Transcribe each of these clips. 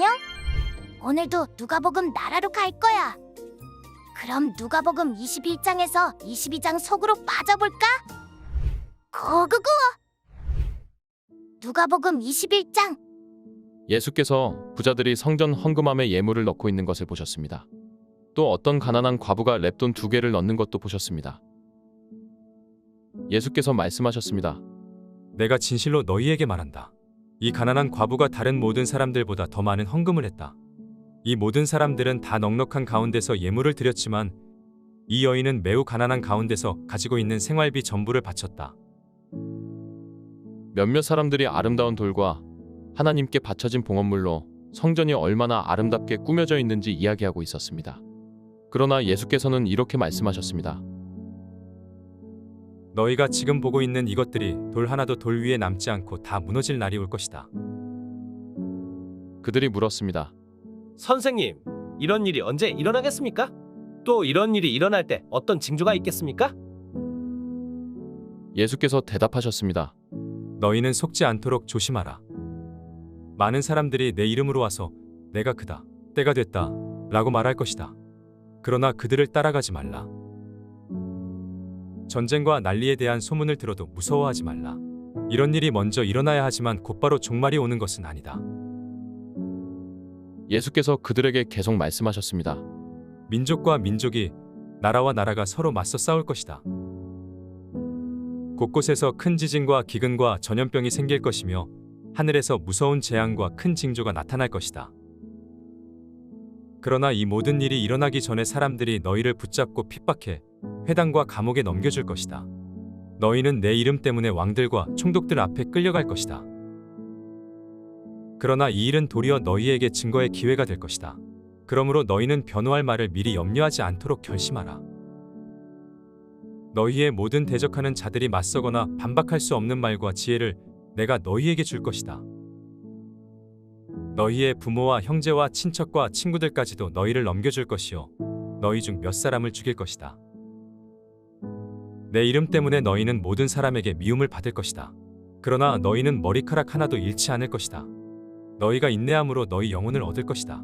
안녕? 오늘도 누가복음 나라로 갈 거야. 그럼 누가복음 21장에서 22장 속으로 빠져볼까? 고고고! 누가복음 21장 예수께서 부자들이 성전 헌금함에 예물을 넣고 있는 것을 보셨습니다. 또 어떤 가난한 과부가 랩돈 두 개를 넣는 것도 보셨습니다. 예수께서 말씀하셨습니다. 내가 진실로 너희에게 말한다. 이 가난한 과부가 다른 모든 사람들보다 더 많은 헌금을 했다. 이 모든 사람들은 다 넉넉한 가운데서 예물을 드렸지만 이 여인은 매우 가난한 가운데서 가지고 있는 생활비 전부를 바쳤다. 몇몇 사람들이 아름다운 돌과 하나님께 바쳐진 봉헌물로 성전이 얼마나 아름답게 꾸며져 있는지 이야기하고 있었습니다. 그러나 예수께서는 이렇게 말씀하셨습니다. 너희가 지금 보고 있는 이것들이 돌 하나도 돌 위에 남지 않고 다 무너질 날이 올 것이다. 그들이 물었습니다. 선생님, 이런 일이 언제 일어나겠습니까? 또 이런 일이 일어날 때 어떤 징조가 있겠습니까? 예수께서 대답하셨습니다. 너희는 속지 않도록 조심하라. 많은 사람들이 내 이름으로 와서 내가 그다, 때가 됐다 라고 말할 것이다. 그러나 그들을 따라가지 말라. 전쟁과 난리에 대한 소문을 들어도 무서워하지 말라. 이런 일이 먼저 일어나야 하지만 곧바로 종말이 오는 것은 아니다. 예수께서 그들에게 계속 말씀하셨습니다. 민족과 민족이 나라와 나라가 서로 맞서 싸울 것이다. 곳곳에서 큰 지진과 기근과 전염병이 생길 것이며 하늘에서 무서운 재앙과 큰 징조가 나타날 것이다. 그러나 이 모든 일이 일어나기 전에 사람들이 너희를 붙잡고 핍박해 회당과 감옥에 넘겨줄 것이다. 너희는 내 이름 때문에 왕들과 총독들 앞에 끌려갈 것이다. 그러나 이 일은 도리어 너희에게 증거의 기회가 될 것이다. 그러므로 너희는 변호할 말을 미리 염려하지 않도록 결심하라. 너희의 모든 대적하는 자들이 맞서거나 반박할 수 없는 말과 지혜를 내가 너희에게 줄 것이다. 너희의 부모와 형제와 친척과 친구들까지도 너희를 넘겨줄 것이요. 너희 중 몇 사람을 죽일 것이다. 내 이름 때문에 너희는 모든 사람에게 미움을 받을 것이다. 그러나 너희는 머리카락 하나도 잃지 않을 것이다. 너희가 인내함으로 너희 영혼을 얻을 것이다.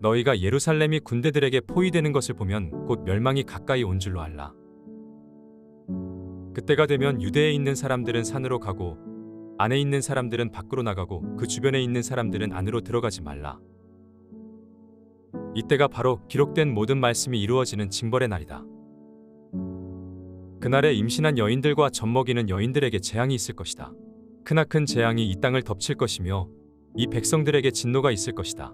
너희가 예루살렘이 군대들에게 포위되는 것을 보면 곧 멸망이 가까이 온 줄로 알라. 그때가 되면 유대에 있는 사람들은 산으로 가고 안에 있는 사람들은 밖으로 나가고 그 주변에 있는 사람들은 안으로 들어가지 말라. 이때가 바로 기록된 모든 말씀이 이루어지는 징벌의 날이다. 그날에 임신한 여인들과 젖먹이는 여인들에게 재앙이 있을 것이다. 크나큰 재앙이 이 땅을 덮칠 것이며 이 백성들에게 진노가 있을 것이다.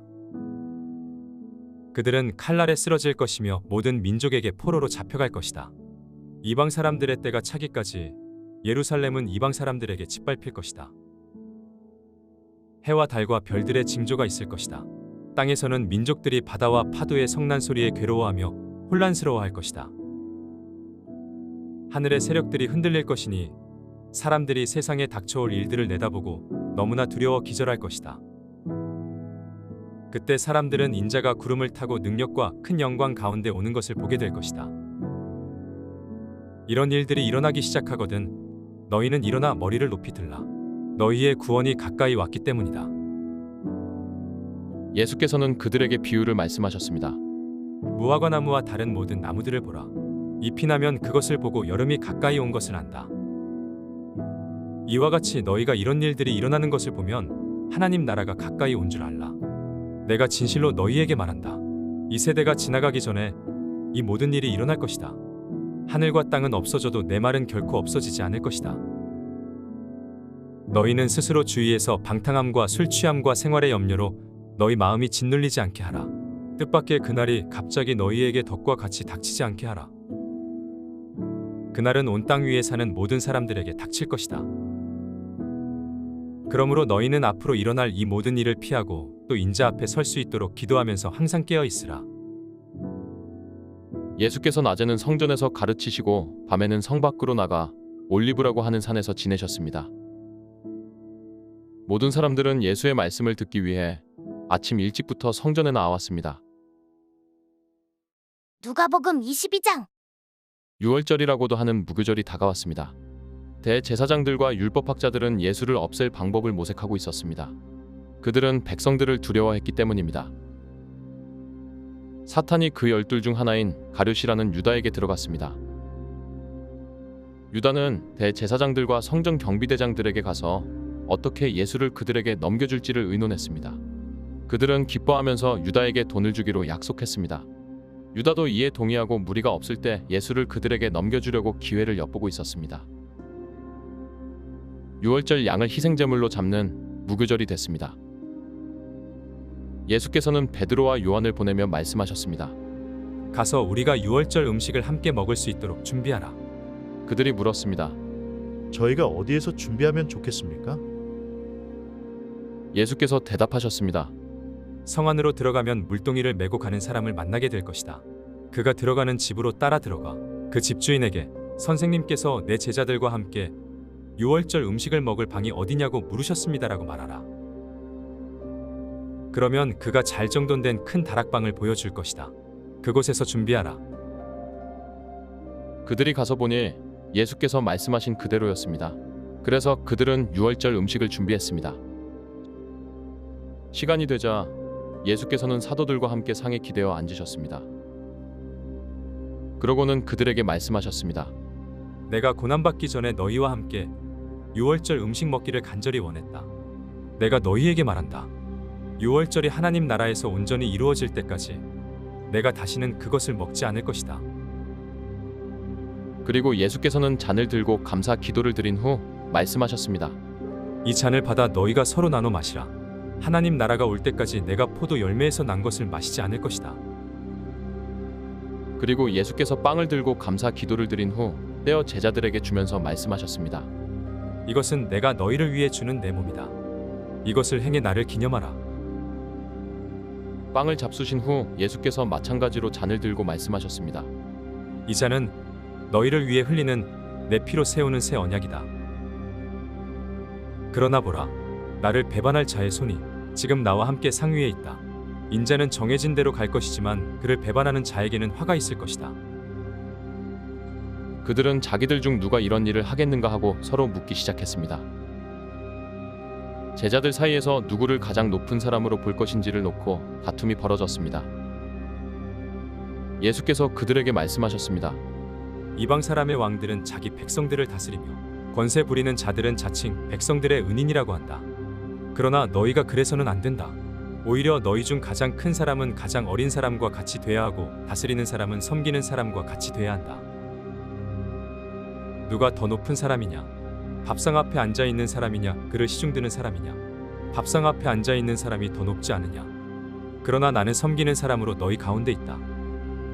그들은 칼날에 쓰러질 것이며 모든 민족에게 포로로 잡혀갈 것이다. 이방 사람들의 때가 차기까지 예루살렘은 이방 사람들에게 짓밟힐 것이다. 해와 달과 별들의 징조가 있을 것이다. 땅에서는 민족들이 바다와 파도의 성난 소리에 괴로워하며 혼란스러워할 것이다. 하늘의 세력들이 흔들릴 것이니 사람들이 세상에 닥쳐올 일들을 내다보고 너무나 두려워 기절할 것이다. 그때 사람들은 인자가 구름을 타고 능력과 큰 영광 가운데 오는 것을 보게 될 것이다. 이런 일들이 일어나기 시작하거든 너희는 일어나 머리를 높이 들라. 너희의 구원이 가까이 왔기 때문이다. 예수께서는 그들에게 비유를 말씀하셨습니다. 무화과 나무와 다른 모든 나무들을 보라. 잎이 나면 그것을 보고 여름이 가까이 온 것을 안다. 이와 같이 너희가 이런 일들이 일어나는 것을 보면 하나님 나라가 가까이 온 줄 알라. 내가 진실로 너희에게 말한다. 이 세대가 지나가기 전에 이 모든 일이 일어날 것이다. 하늘과 땅은 없어져도 내 말은 결코 없어지지 않을 것이다. 너희는 스스로 주의해서 방탕함과 술 취함과 생활의 염려로 너희 마음이 짓눌리지 않게 하라. 뜻밖의 그날이 갑자기 너희에게 덕과 같이 닥치지 않게 하라. 그날은 온 땅 위에 사는 모든 사람들에게 닥칠 것이다. 그러므로 너희는 앞으로 일어날 이 모든 일을 피하고 또 인자 앞에 설 수 있도록 기도하면서 항상 깨어 있으라. 예수께서 낮에는 성전에서 가르치시고 밤에는 성 밖으로 나가 올리브라고 하는 산에서 지내셨습니다. 모든 사람들은 예수의 말씀을 듣기 위해 아침 일찍부터 성전에 나왔습니다. 누가복음 22장 6월절이라고도 하는 무교절이 다가왔습니다. 대제사장들과 율법학자들은 예수를 없앨 방법을 모색하고 있었습니다. 그들은 백성들을 두려워했기 때문입니다. 사탄이 그 열둘 중 하나인 가룟이라는 유다에게 들어갔습니다. 유다는 대제사장들과 성전 경비대장들에게 가서 어떻게 예수를 그들에게 넘겨줄지를 의논했습니다. 그들은 기뻐하면서 유다에게 돈을 주기로 약속했습니다. 유다도 이에 동의하고 무리가 없을 때 예수를 그들에게 넘겨주려고 기회를 엿보고 있었습니다. 유월절 양을 희생제물로 잡는 무교절이 됐습니다. 예수께서는 베드로와 요한을 보내며 말씀하셨습니다. 가서 우리가 유월절 음식을 함께 먹을 수 있도록 준비하라. 그들이 물었습니다. 저희가 어디에서 준비하면 좋겠습니까? 예수께서 대답하셨습니다. 성 안으로 들어가면 물동이를 메고 가는 사람을 만나게 될 것이다. 그가 들어가는 집으로 따라 들어가 그 집주인에게 선생님께서 내 제자들과 함께 유월절 음식을 먹을 방이 어디냐고 물으셨습니다라고 말하라. 그러면 그가 잘 정돈된 큰 다락방을 보여줄 것이다. 그곳에서 준비하라. 그들이 가서 보니 예수께서 말씀하신 그대로였습니다. 그래서 그들은 유월절 음식을 준비했습니다. 시간이 되자 예수께서는 사도들과 함께 상에 기대어 앉으셨습니다. 그러고는 그들에게 말씀하셨습니다. 내가 고난받기 전에 너희와 함께 유월절 음식 먹기를 간절히 원했다. 내가 너희에게 말한다. 유월절이 하나님 나라에서 온전히 이루어질 때까지 내가 다시는 그것을 먹지 않을 것이다. 그리고 예수께서는 잔을 들고 감사 기도를 드린 후 말씀하셨습니다. 이 잔을 받아 너희가 서로 나눠 마시라. 하나님 나라가 올 때까지 내가 포도 열매에서 난 것을 마시지 않을 것이다. 그리고 예수께서 빵을 들고 감사 기도를 드린 후 떼어 제자들에게 주면서 말씀하셨습니다. 이것은 내가 너희를 위해 주는 내 몸이다. 이것을 행해 나를 기념하라. 빵을 잡수신 후 예수께서 마찬가지로 잔을 들고 말씀하셨습니다. 이 잔은 너희를 위해 흘리는 내 피로 세우는 새 언약이다. 그러나 보라, 나를 배반할 자의 손이 지금 나와 함께 상위에 있다. 인자는 정해진 대로 갈 것이지만 그를 배반하는 자에게는 화가 있을 것이다. 그들은 자기들 중 누가 이런 일을 하겠는가 하고 서로 묻기 시작했습니다. 제자들 사이에서 누구를 가장 높은 사람으로 볼 것인지를 놓고 다툼이 벌어졌습니다. 예수께서 그들에게 말씀하셨습니다. 이방 사람의 왕들은 자기 백성들을 다스리며 권세 부리는 자들은 자칭 백성들의 은인이라고 한다. 그러나 너희가 그래서는 안 된다. 오히려 너희 중 가장 큰 사람은 가장 어린 사람과 같이 돼야 하고 다스리는 사람은 섬기는 사람과 같이 돼야 한다. 누가 더 높은 사람이냐? 밥상 앞에 앉아 있는 사람이냐? 그를 시중드는 사람이냐? 밥상 앞에 앉아 있는 사람이 더 높지 않으냐? 그러나 나는 섬기는 사람으로 너희 가운데 있다.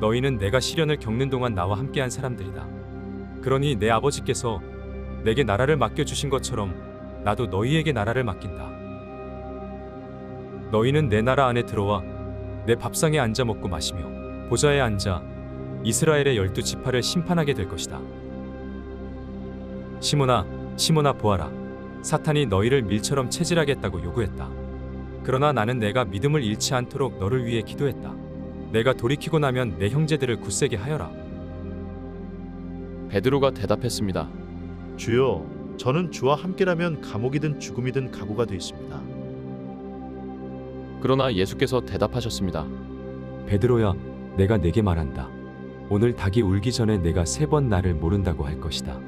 너희는 내가 시련을 겪는 동안 나와 함께한 사람들이다. 그러니 내 아버지께서 내게 나라를 맡겨 주신 것처럼 나도 너희에게 나라를 맡긴다. 너희는 내 나라 안에 들어와 내 밥상에 앉아 먹고 마시며 보좌에 앉아 이스라엘의 열두 지파를 심판하게 될 것이다. 시몬아, 시몬아 보아라. 사탄이 너희를 밀처럼 체질하겠다고 요구했다. 그러나 나는 내가 믿음을 잃지 않도록 너를 위해 기도했다. 내가 돌이키고 나면 내 형제들을 굳세게 하여라. 베드로가 대답했습니다. 주여, 저는 주와 함께라면 감옥이든 죽음이든 각오가 되어 있습니다. 그러나 예수께서 대답하셨습니다. 베드로야, 내가 내게 말한다. 오늘 닭이 울기 전에 내가 세 번 나를 모른다고 할 것이다.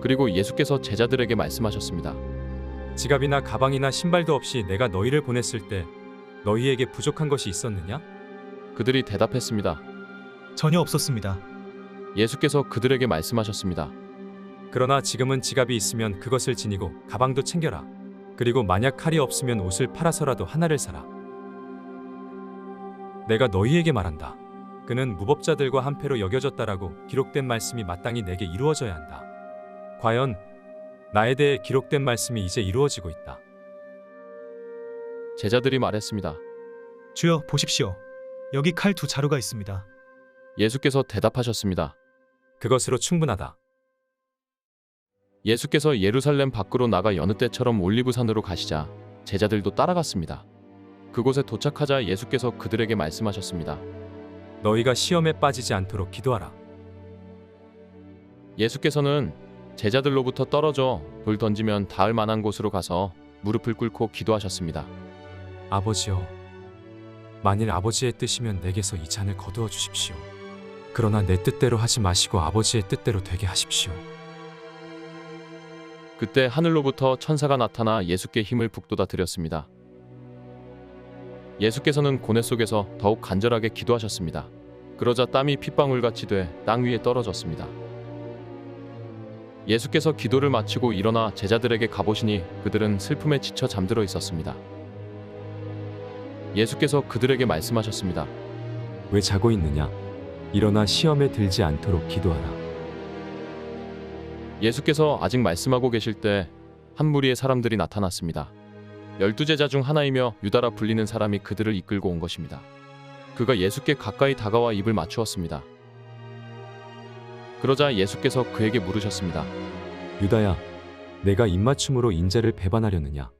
그리고 예수께서 제자들에게 말씀하셨습니다. 지갑이나 가방이나 신발도 없이 내가 너희를 보냈을 때 너희에게 부족한 것이 있었느냐? 그들이 대답했습니다. 전혀 없었습니다. 예수께서 그들에게 말씀하셨습니다. 그러나 지금은 지갑이 있으면 그것을 지니고 가방도 챙겨라. 그리고 만약 칼이 없으면 옷을 팔아서라도 하나를 사라. 내가 너희에게 말한다. 그는 무법자들과 한패로 여겨졌다라고 기록된 말씀이 마땅히 내게 이루어져야 한다. 과연 나에 대해 기록된 말씀이 이제 이루어지고 있다. 제자들이 말했습니다. 주여 보십시오. 여기 칼 두 자루가 있습니다. 예수께서 대답하셨습니다. 그것으로 충분하다. 예수께서 예루살렘 밖으로 나가 여느 때처럼 올리브산으로 가시자 제자들도 따라갔습니다. 그곳에 도착하자 예수께서 그들에게 말씀하셨습니다. 너희가 시험에 빠지지 않도록 기도하라. 예수께서는 제자들로부터 떨어져 돌 던지면 닿을 만한 곳으로 가서 무릎을 꿇고 기도하셨습니다. 아버지여, 만일 아버지의 뜻이면 내게서 이 잔을 거두어 주십시오. 그러나 내 뜻대로 하지 마시고 아버지의 뜻대로 되게 하십시오. 그때 하늘로부터 천사가 나타나 예수께 힘을 북돋아 드렸습니다. 예수께서는 고뇌 속에서 더욱 간절하게 기도하셨습니다. 그러자 땀이 핏방울같이 돼 땅 위에 떨어졌습니다. 예수께서 기도를 마치고 일어나 제자들에게 가보시니 그들은 슬픔에 지쳐 잠들어 있었습니다. 예수께서 그들에게 말씀하셨습니다. 왜 자고 있느냐? 일어나 시험에 들지 않도록 기도하라. 예수께서 아직 말씀하고 계실 때 한 무리의 사람들이 나타났습니다. 열두 제자 중 하나이며 유다라 불리는 사람이 그들을 이끌고 온 것입니다. 그가 예수께 가까이 다가와 입을 맞추었습니다. 그러자 예수께서 그에게 물으셨습니다. 유다야, 내가 입맞춤으로 인자를 배반하려느냐?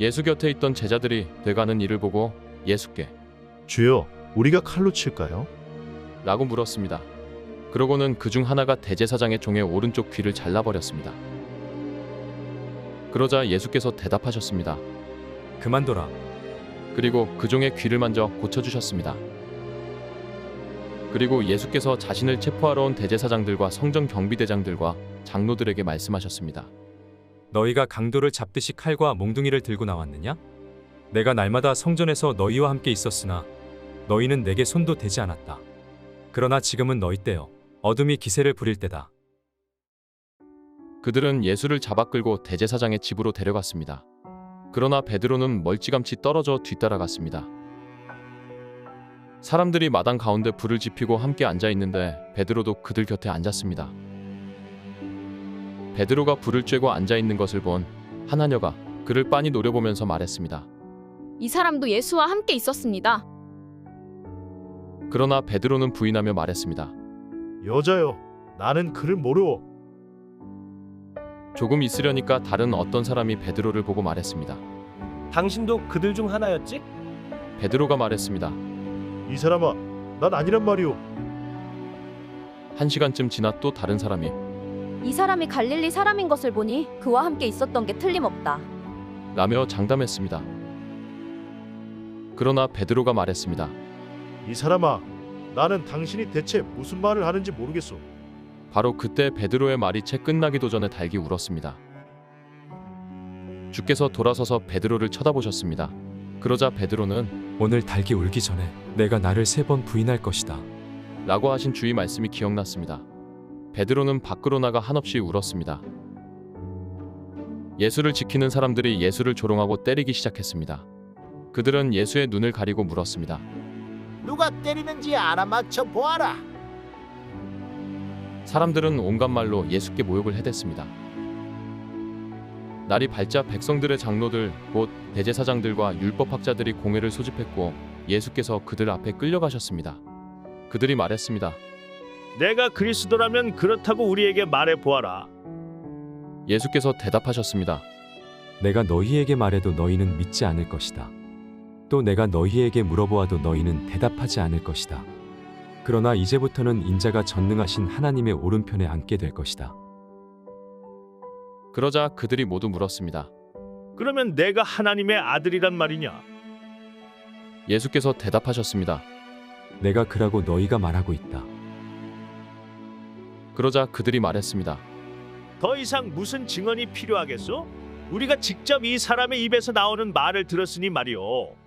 예수 곁에 있던 제자들이 돼가는 이를 보고 예수께 주여, 우리가 칼로 칠까요? 라고 물었습니다. 그러고는 그 중 하나가 대제사장의 종의 오른쪽 귀를 잘라버렸습니다. 그러자 예수께서 대답하셨습니다. 그만둬라. 그리고 그 종의 귀를 만져 고쳐주셨습니다. 그리고 예수께서 자신을 체포하러 온 대제사장들과 성전 경비대장들과 장로들에게 말씀하셨습니다. 너희가 강도를 잡듯이 칼과 몽둥이를 들고 나왔느냐? 내가 날마다 성전에서 너희와 함께 있었으나 너희는 내게 손도 대지 않았다. 그러나 지금은 너희 때요 어둠이 기세를 부릴 때다. 그들은 예수를 잡아 끌고 대제사장의 집으로 데려갔습니다. 그러나 베드로는 멀찌감치 떨어져 뒤따라갔습니다. 사람들이 마당 가운데 불을 지피고 함께 앉아 있는데 베드로도 그들 곁에 앉았습니다. 베드로가 불을 쬐고 앉아 있는 것을 본 하나녀가 그를 빤히 노려보면서 말했습니다. 이 사람도 예수와 함께 있었습니다. 그러나 베드로는 부인하며 말했습니다. 여자여, 나는 그를 모르오. 조금 있으려니까 다른 어떤 사람이 베드로를 보고 말했습니다. 당신도 그들 중 하나였지? 베드로가 말했습니다. 이 사람아, 난 아니란 말이오. 한 시간쯤 지나 또 다른 사람이 이 사람이 갈릴리 사람인 것을 보니 그와 함께 있었던 게 틀림없다. 라며 장담했습니다. 그러나 베드로가 말했습니다. 이 사람아, 나는 당신이 대체 무슨 말을 하는지 모르겠소. 바로 그때 베드로의 말이 채 끝나기도 전에 달기 울었습니다. 주께서 돌아서서 베드로를 쳐다보셨습니다. 그러자 베드로는 오늘 달기 울기 전에 내가 나를 세 번 부인할 것이다. 라고 하신 주의 말씀이 기억났습니다. 베드로는 밖으로 나가 한없이 울었습니다. 예수를 지키는 사람들이 예수를 조롱하고 때리기 시작했습니다. 그들은 예수의 눈을 가리고 물었습니다. 누가 때리는지 알아맞혀 보아라. 사람들은 온갖 말로 예수께 모욕을 해댔습니다. 날이 밝자 백성들의 장로들 곧 대제사장들과 율법학자들이 공회를 소집했고 예수께서 그들 앞에 끌려가셨습니다. 그들이 말했습니다. 내가 그리스도라면 그렇다고 우리에게 말해 보아라. 예수께서 대답하셨습니다. 내가 너희에게 말해도 너희는 믿지 않을 것이다. 또 내가 너희에게 물어보아도 너희는 대답하지 않을 것이다. 그러나 이제부터는 인자가 전능하신 하나님의 오른편에 앉게 될 것이다. 그러자 그들이 모두 물었습니다. 그러면 내가 하나님의 아들이란 말이냐? 예수께서 대답하셨습니다. 내가 그라고 너희가 말하고 있다. 그러자 그들이 말했습니다. 더 이상 무슨 증언이 필요하겠소? 우리가 직접 이 사람의 입에서 나오는 말을 들었으니 말이오.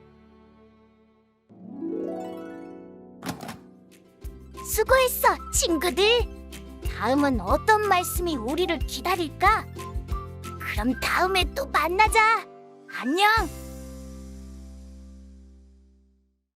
수고했어, 친구들. 다음은 어떤 말씀이 우리를 기다릴까? 그럼 다음에 또 만나자. 안녕.